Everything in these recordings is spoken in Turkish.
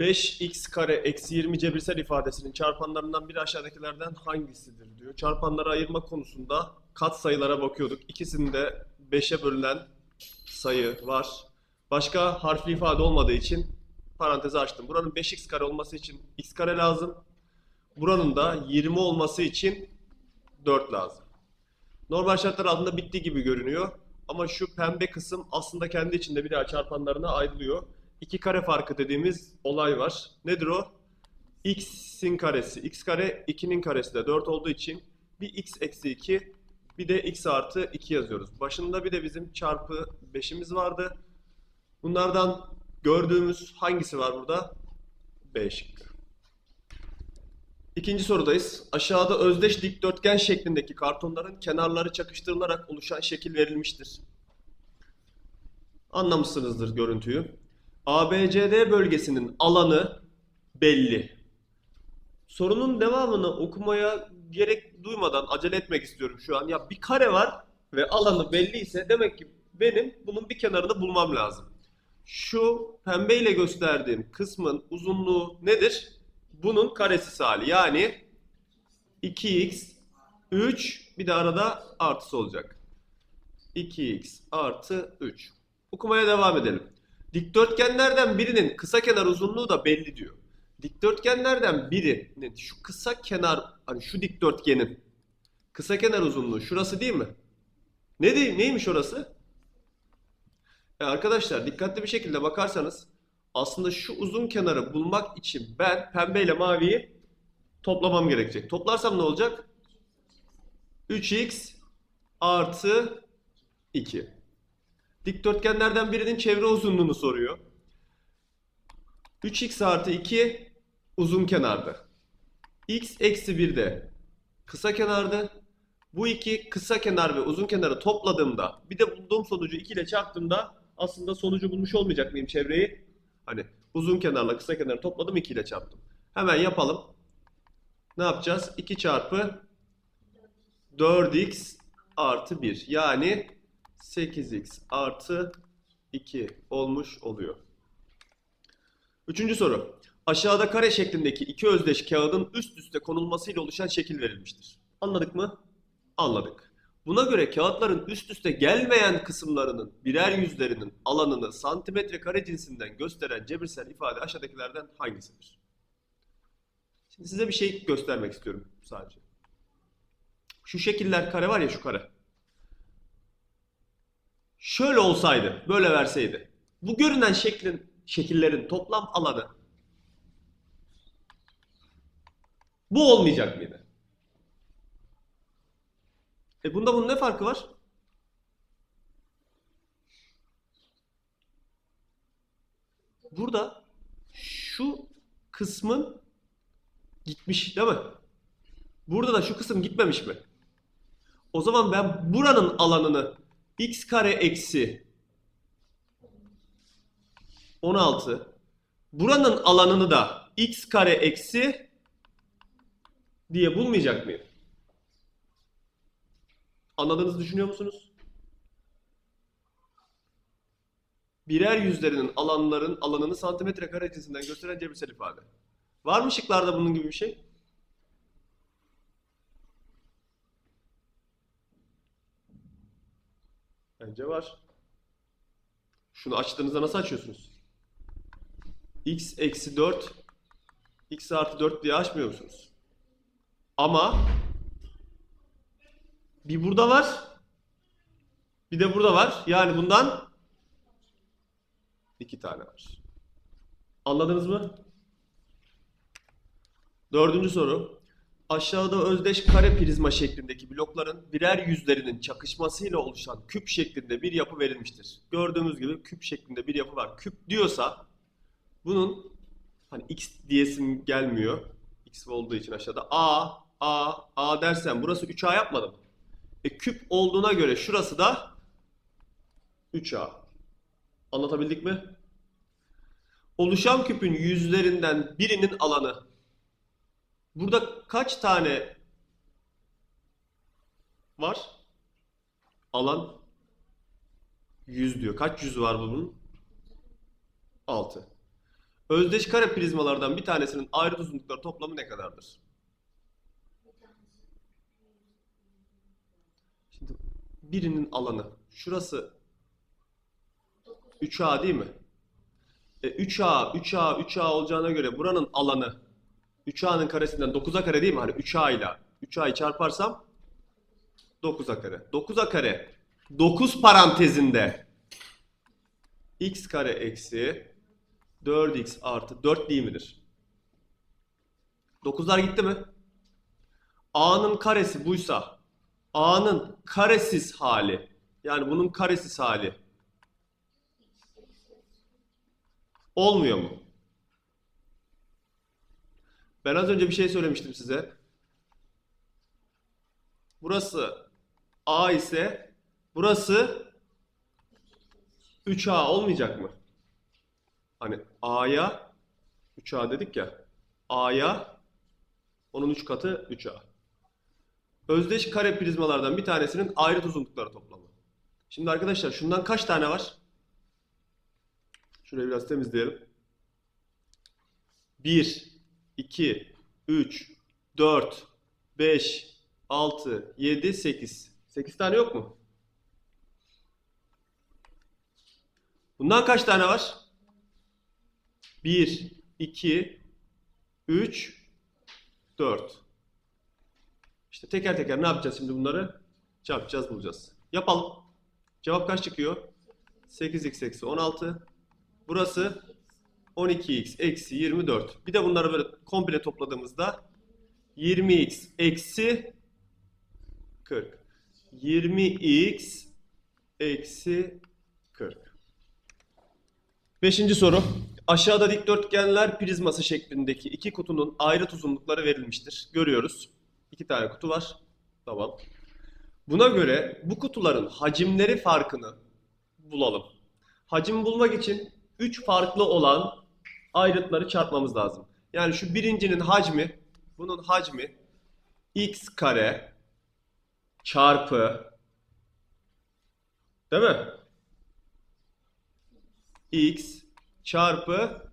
5x kare eksi 20 cebirsel ifadesinin çarpanlarından biri aşağıdakilerden hangisidir diyor. Çarpanları ayırma konusunda kat sayılara bakıyorduk. İkisinde 5'e bölünen sayı var. Başka harfli ifade olmadığı için parantezi açtım. Buranın 5x kare olması için x kare lazım. Buranın da 20 olması için 4 lazım. Normal şartlar altında bitti gibi görünüyor. Ama şu pembe kısım aslında kendi içinde bir daha çarpanlarına ayrılıyor. İki kare farkı dediğimiz olay var. Nedir o? x'in karesi, x kare 2'nin karesi de 4 olduğu için bir x eksi 2 bir de x artı 2 yazıyoruz. Başında bir de bizim çarpı 5'imiz vardı. Bunlardan gördüğümüz hangisi var burada? B şıkkı. İkinci sorudayız. Aşağıda özdeş dikdörtgen şeklindeki kartonların kenarları çakıştırılarak oluşan şekil verilmiştir. Anlamışsınızdır görüntüyü. ABCD bölgesinin alanı belli. Sorunun devamını okumaya gerek duymadan acele etmek istiyorum şu an. Ya bir kare var ve alanı belliyse demek ki benim bunun bir kenarını bulmam lazım. Şu pembeyle gösterdiğim kısmın uzunluğu nedir? Bunun karesi hali. Yani 2x 3 bir de arada artısı olacak. 2x artı 3. Okumaya devam edelim. Dikdörtgenlerden birinin kısa kenar uzunluğu da belli diyor. Dikdörtgenlerden birinin şu kısa kenar hani şu dikdörtgenin kısa kenar uzunluğu şurası değil mi? Ne değil, neymiş orası? E arkadaşlar dikkatli bir şekilde bakarsanız aslında şu uzun kenarı bulmak için ben pembe ile maviyi toplamam gerekecek. Toplarsam ne olacak? 3x artı 2. Dikdörtgenlerden birinin çevre uzunluğunu soruyor. 3x artı 2 uzun kenarda. x eksi 1 de kısa kenarda. Bu iki kısa kenar ve uzun kenarı topladığımda bir de bulduğum sonucu 2 ile çarptığımda aslında sonucu bulmuş olmayacak mıyım çevreyi? Hani uzun kenarla kısa kenarı topladım 2 ile çarptım. Hemen yapalım. Ne yapacağız? 2 çarpı 4x artı 1. Yani 8x artı 2 olmuş oluyor. Üçüncü soru. Aşağıda kare şeklindeki iki özdeş kağıdın üst üste konulmasıyla oluşan şekil verilmiştir. Anladık mı? Anladık. Buna göre kağıtların üst üste gelmeyen kısımlarının birer yüzlerinin alanını santimetre kare cinsinden gösteren cebirsel ifade aşağıdakilerden hangisidir? Şimdi size bir şey göstermek istiyorum sadece. Şu şekiller kare var ya şu kare. Şöyle olsaydı, böyle verseydi. Bu görünen şeklin, şekillerin toplam alanı bu olmayacak mıydı? E bunda bunun ne farkı var? Burada şu kısmın gitmiş değil mi? Burada da şu kısım gitmemiş mi? O zaman ben buranın alanını x kare eksi 16 buranın alanını da x kare eksi diye bulmayacak mıyım? Anladığınızı düşünüyor musunuz? Birer yüzlerinin alanların alanını santimetre kare cinsinden gösteren cebirsel ifade. Var mı şıklarda bunun gibi bir şey? Bence var. Şunu açtığınızda nasıl açıyorsunuz? x eksi 4 x artı 4 diye açmıyor musunuz? Ama bir burada var. Bir de burada var. Yani bundan iki tane var. Anladınız mı? Dördüncü soru. Aşağıda özdeş kare prizma şeklindeki blokların birer yüzlerinin çakışmasıyla oluşan küp şeklinde bir yapı verilmiştir. Gördüğümüz gibi küp şeklinde bir yapı var. Küp diyorsa bunun hani x diyesim gelmiyor. x olduğu için aşağıda a, a, a dersen burası 3a yapmadım. E küp olduğuna göre şurası da 3a. Anlatabildik mi? Oluşan küpün yüzlerinden birinin alanı. Burada kaç tane var? Alan 100 diyor. Kaç yüzü var bunun? 6. Özdeş kare prizmalardan bir tanesinin ayrıt uzunlukları toplamı ne kadardır? Şimdi birinin alanı. Şurası 3A değil mi? E, 3A, 3A, 3A olacağına göre buranın alanı 3A'nın karesinden 9A kare değil mi? Hani 3A ile 3A'yı çarparsam 9A kare. 9A kare 9 parantezinde x kare eksi 4x artı 4 değil midir? 9'lar gitti mi? A'nın karesi buysa A'nın karesiz hali yani bunun karesiz hali olmuyor mu? Ben az önce bir şey söylemiştim size. Burası A ise burası 3A olmayacak mı? Hani A'ya 3A dedik ya. A'ya onun 3 katı 3A. Özdeş kare prizmalardan bir tanesinin ayrıt uzunlukları toplamı. Şimdi arkadaşlar şundan kaç tane var? Şurayı biraz temizleyelim. 1, 2, 3, 4, 5, 6, 7, 8. 8 tane yok mu? Bundan kaç tane var? 1, 2, 3, 4. İşte teker teker ne yapacağız şimdi bunları? Çarpacağız bulacağız. Yapalım. Cevap kaç çıkıyor? 8x eksi 16. Burası 12x eksi 24. Bir de bunları böyle komple topladığımızda 20x eksi 40. 20x eksi 40. Beşinci soru. Aşağıda dikdörtgenler prizması şeklindeki iki kutunun ayrıt uzunlukları verilmiştir. Görüyoruz. İki tane kutu var. Tamam. Buna göre bu kutuların hacimleri farkını bulalım. Hacim bulmak için 3 farklı olan ayrıtları çarpmamız lazım. Yani şu birincinin hacmi, bunun hacmi x kare çarpı değil mi? x çarpı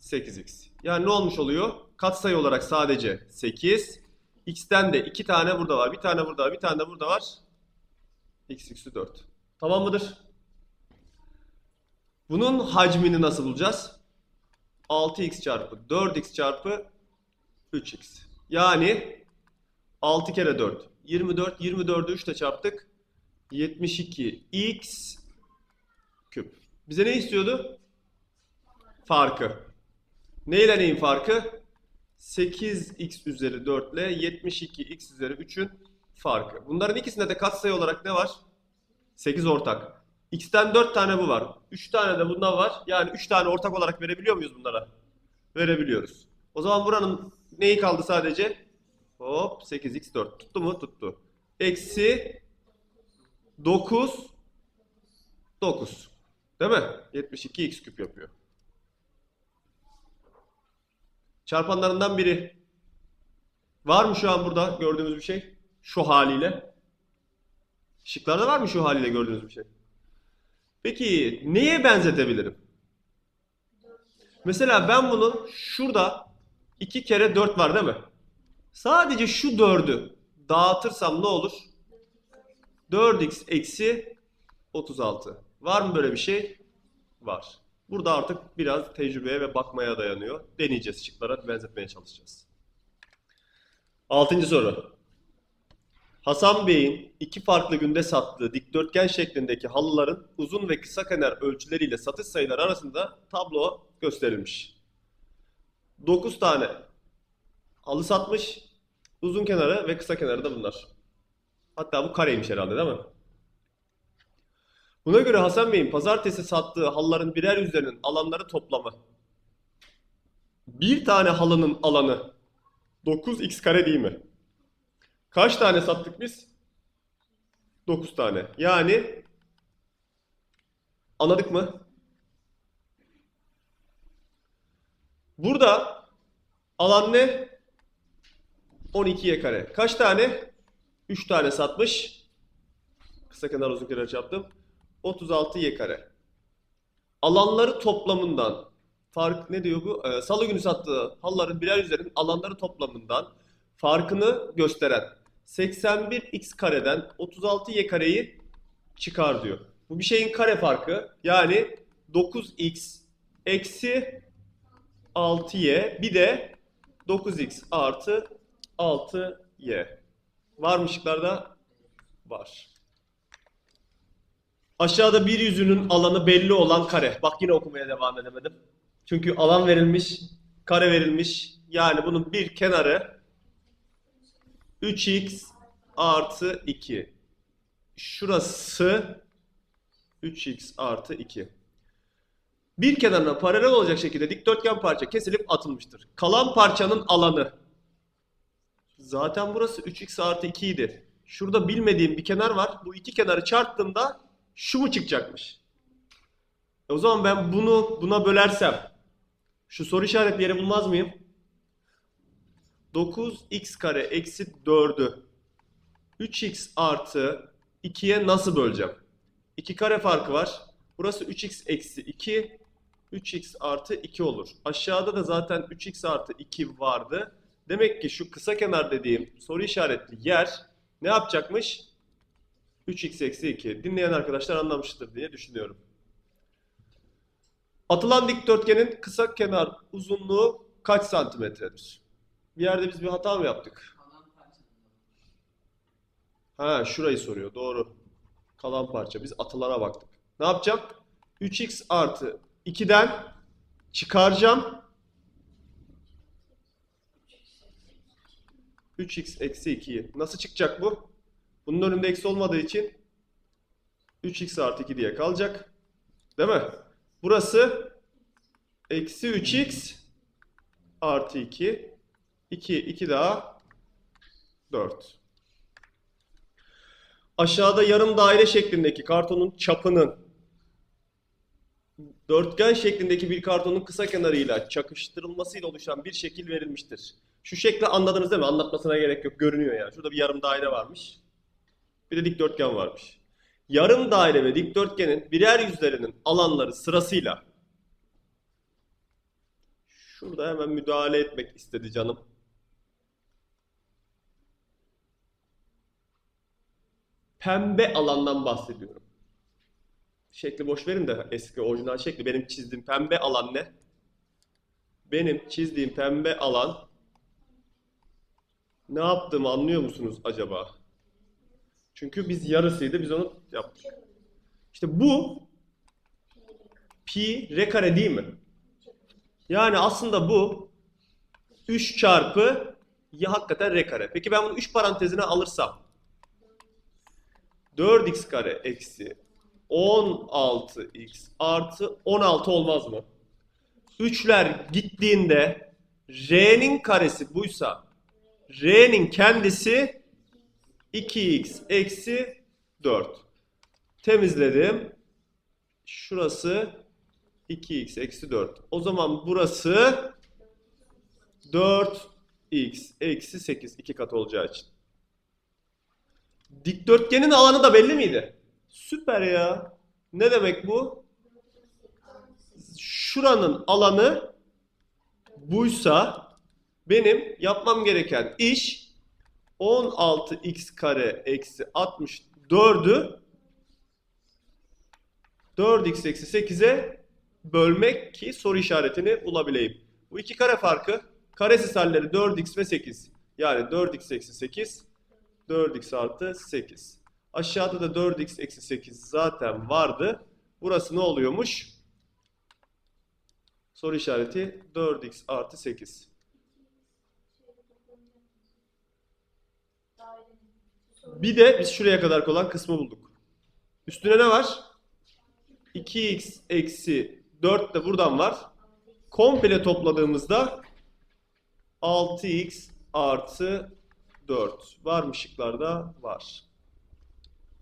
8x. Yani ne olmuş oluyor? Katsayı olarak sadece 8. x'ten de 2 tane burada var. Bir tane burada var. Bir tane de burada var. x üssü 4. Tamam mıdır? Bunun hacmini nasıl bulacağız? 6x çarpı 4x çarpı 3x. Yani 6 kere 4. 24. 24'ü 3 ile çarptık. 72x küp. Bize ne istiyordu? Farkı. Ne ile neyin farkı? 8x üzeri 4 ile 72x üzeri 3'ün farkı. Bunların ikisinde de katsayı olarak ne var? 8 ortak. X'ten 4 tane bu var. 3 tane de bundan var. Yani 3 tane ortak olarak verebiliyor muyuz bunlara? Verebiliyoruz. O zaman buranın neyi kaldı sadece? Hop 8x4. Tuttu mu? Tuttu. Eksi 9 9. Değil mi? 72x küp yapıyor. Çarpanlarından biri. Var mı şu an burada gördüğümüz bir şey? Şu haliyle. Şıklarda var mı şu haliyle gördüğünüz bir şey? Peki neye benzetebilirim? Mesela ben bunun şurada 2 kere 4 var değil mi? Sadece şu 4'ü dağıtırsam ne olur? 4x eksi 36. Var mı böyle bir şey? Var. Burada artık biraz tecrübeye ve bakmaya dayanıyor. Deneyeceğiz şıklara benzetmeye çalışacağız. Altıncı soru. Hasan Bey'in iki farklı günde sattığı dikdörtgen şeklindeki halıların uzun ve kısa kenar ölçüleriyle satış sayıları arasında tablo gösterilmiş. 9 tane halı satmış. Uzun kenarı ve kısa kenarı da bunlar. Hatta bu kareymiş herhalde değil mi? Buna göre Hasan Bey'in pazartesi sattığı halıların birer yüzlerinin alanları toplamı. Bir tane halının alanı 9x kare değil mi? Kaç tane sattık biz? 9 tane. Yani anladık mı? Burada alan ne? 12'ye kare. Kaç tane? 3 tane satmış. Kısa kenar uzun kenar çarptım. 36 y kare. Alanları toplamından fark ne diyor bu? Ee, Salı günü sattığı halıların birer yüzlerinin alanları toplamından farkını gösteren 81x kareden 36y kareyi çıkar diyor. Bu bir şeyin kare farkı. Yani 9x eksi 6y bir de 9x artı 6y. Var mı şıklarda? Var. Aşağıda bir yüzünün alanı belli olan kare. Bak yine okumaya devam edemedim. Çünkü alan verilmiş, kare verilmiş. Yani bunun bir kenarı 3x artı 2. Şurası 3x artı 2. Bir kenarına paralel olacak şekilde dikdörtgen parça kesilip atılmıştır. Kalan parçanın alanı. Zaten burası 3x artı 2 idi. Şurada bilmediğim bir kenar var. Bu iki kenarı çarptığımda şu mu çıkacakmış? E o zaman ben bunu buna bölersem şu soru işaretli yeri bulmaz mıyım? 9x kare eksi 4'ü 3x artı 2'ye nasıl böleceğim? 2 kare farkı var. Burası 3x eksi 2 3x artı 2 olur. Aşağıda da zaten 3x artı 2 vardı. Demek ki şu kısa kenar dediğim soru işaretli yer ne yapacakmış? 3x eksi 2. Dinleyen arkadaşlar anlamıştır diye düşünüyorum. Atılan dikdörtgenin kısa kenar uzunluğu kaç santimetredir? Bir yerde biz bir hata mı yaptık? Ha şurayı soruyor. Doğru. Kalan parça. Biz atılana baktık. Ne yapacağım? 3x artı 2'den çıkaracağım. 3x eksi 2'yi. Nasıl çıkacak bu? Bunun önünde eksi olmadığı için 3x artı 2 diye kalacak. Değil mi? Burası eksi 3x artı 2. 2, 2 daha 4. Aşağıda yarım daire şeklindeki kartonun çapının dörtgen şeklindeki bir kartonun kısa kenarıyla çakıştırılmasıyla oluşan bir şekil verilmiştir. Şu şekli anladınız değil mi? Anlatmasına gerek yok. Görünüyor yani. Şurada bir yarım daire varmış. Bir de dikdörtgen varmış. Yarım daire ve dikdörtgenin birer yüzlerinin alanları sırasıyla Şurada hemen müdahale etmek istedi canım. Pembe alandan bahsediyorum. Şekli boş verin de eski orijinal şekli. Benim çizdiğim pembe alan ne? Benim çizdiğim pembe alan ne yaptığımı anlıyor musunuz acaba? Çünkü biz yarısıydı biz onu yaptık. İşte bu pi r kare değil mi? Yani aslında bu 3 çarpı ya hakikaten r kare. Peki ben bunu 3 parantezine alırsam 4x kare eksi 16x artı 16 olmaz mı? 3'ler gittiğinde r'nin karesi buysa r'nin kendisi 2x eksi 4. Temizledim. Şurası 2x eksi 4. O zaman burası 4x eksi 8 iki kat olacağı için. Dikdörtgenin alanı da belli miydi? Süper ya. Ne demek bu? Şuranın alanı buysa benim yapmam gereken iş 16x kare eksi 64'ü 4x eksi 8'e bölmek ki soru işaretini bulabileyim. Bu iki kare farkı karesiz halleri 4x ve 8. Yani 4x eksi 8 4x artı 8. Aşağıda da 4x eksi 8 zaten vardı. Burası ne oluyormuş? Soru işareti 4x artı 8. Bir de biz şuraya kadar olan kısmı bulduk. Üstüne ne var? 2x eksi 4 de buradan var. Komple topladığımızda 6x artı 4. Var mı şıklarda? Var.